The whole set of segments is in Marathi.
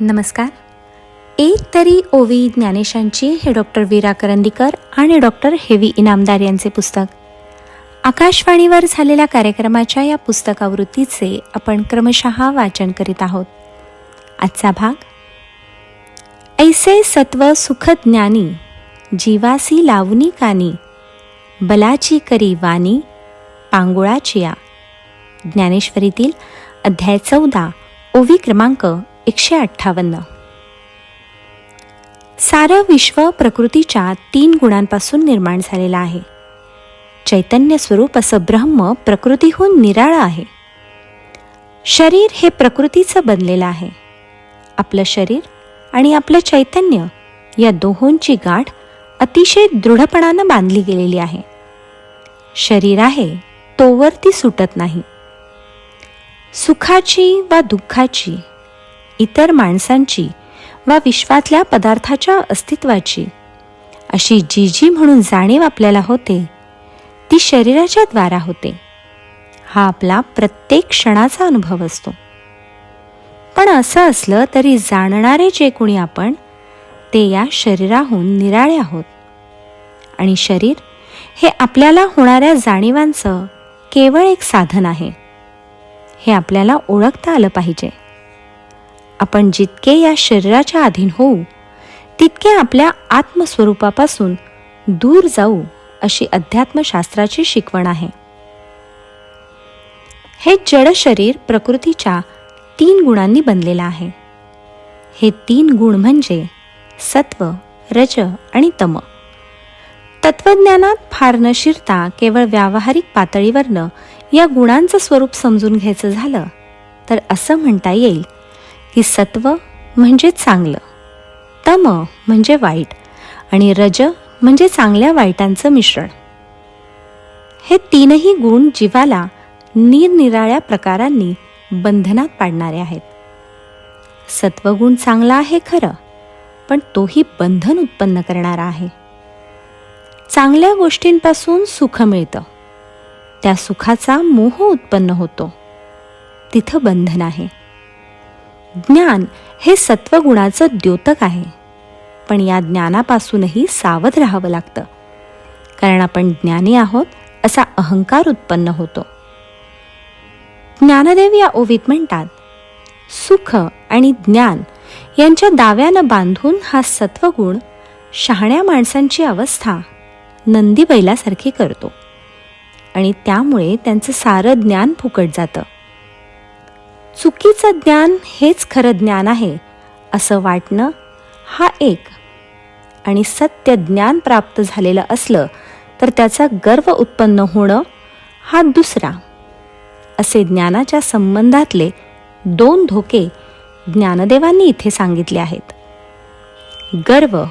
नमस्कार. एक तरी ओवी ज्ञानेशांची हे डॉक्टर वीरा करंदीकर आणि डॉक्टर हेवी इनामदार यांचे पुस्तक. आकाशवाणीवर झालेल्या कार्यक्रमाच्या या पुस्तकावृत्तीचे आपण क्रमशः वाचन करीत आहोत. आजचा भाग ऐसे सत्व सुख ज्ञानी जीवासी लावणी कानी बलाची करी वाणी पांगुळाची या ज्ञानेश्वरीतील अध्याय चौदा ओवी क्रमांक एकशे अठ्ठावन्न. सारं विश्व प्रकृतीच्या तीन गुणांपासून निर्माण झालेलं आहे. चैतन्य स्वरूप असं ब्रह्म प्रकृतीहून निराळं आहे. शरीर हे प्रकृतीचं बनलेलं आहे. आपलं शरीर आणि आपलं चैतन्य या दोहोंची गाठ अतिशय दृढपणानं बांधली गेलेली आहे. शरीर आहे तोवर ती सुटत नाही. सुखाची वा दुःखाची इतर माणसांची वा विश्वातल्या पदार्थाच्या अस्तित्वाची. अशी जी जी म्हणून जाणीव आपल्याला होते ती शरीराच्या द्वारा होते. हा आपला प्रत्येक क्षणाचा अनुभव असतो. पण असं असलं तरी जाणणारे जे कुणी आपण ते या शरीराहून निराळे आहोत. आणि शरीर हे आपल्याला होणाऱ्या जाणीवांचं केवळ एक साधन आहे. हे आपल्याला ओळखता आलं पाहिजे. आपण जितके या शरीराच्या अधीन होऊ तितके आपल्या आत्मस्वरूपापासून दूर जाऊ अशी अध्यात्मशास्त्राची शिकवण आहे. हे जड शरीर प्रकृतीच्या तीन गुणांनी बनलेलं आहे. हे तीन गुण म्हणजे सत्व रज आणि तम. तत्वज्ञानात फार न शिरता केवळ व्यावहारिक पातळीवरनं या गुणांचं स्वरूप समजून घ्यायचं झालं तर असं म्हणता येईल की सत्व म्हणजे चांगलं तम म्हणजे वाईट आणि रज म्हणजे चांगल्या वाईटांचं मिश्रण. हे तीनही गुण जीवाला निरनिराळ्या प्रकारांनी बंधनात पाडणारे आहेत. सत्वगुण चांगला आहे खरं पण तोही बंधन उत्पन्न करणारा आहे. चांगल्या गोष्टींपासून सुख मिळतं. त्या सुखाचा मोह उत्पन्न होतो. तिथं बंधन आहे. ज्ञान हे सत्वगुणाचं द्योतक आहे. पण या ज्ञानापासूनही सावध राहावं लागतं. कारण आपण ज्ञानी आहोत असा अहंकार उत्पन्न होतो. ज्ञानदेव या ओवीत म्हणतात सुख आणि ज्ञान यांच्या दाव्यानं बांधून हा सत्वगुण शहाण्या माणसांची अवस्था नंदी बैलासारखी करतो. आणि त्यामुळे त्यांचं सारं ज्ञान फुकट जातं. चुकीचं ज्ञान हेच खरं ज्ञान आहे असं वाटणं हा एक. आणि सत्य ज्ञान प्राप्त झालेलं असलं तर त्याचा गर्व उत्पन्न होणं हा दुसरा. असे ज्ञानाच्या संबंधातले दोन धोके ज्ञानदेवांनी इथे सांगितले आहेत. गर्व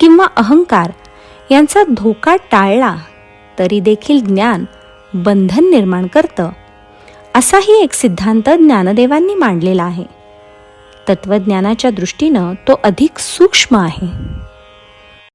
किंवा अहंकार यांचा धोका टाळला तरी देखील ज्ञान बंधन निर्माण करतं असाही एक सिद्धांत ज्ञानदेवांनी मांडलेला आहे. तत्वज्ञानाच्या दृष्टीनं तो अधिक सूक्ष्म आहे.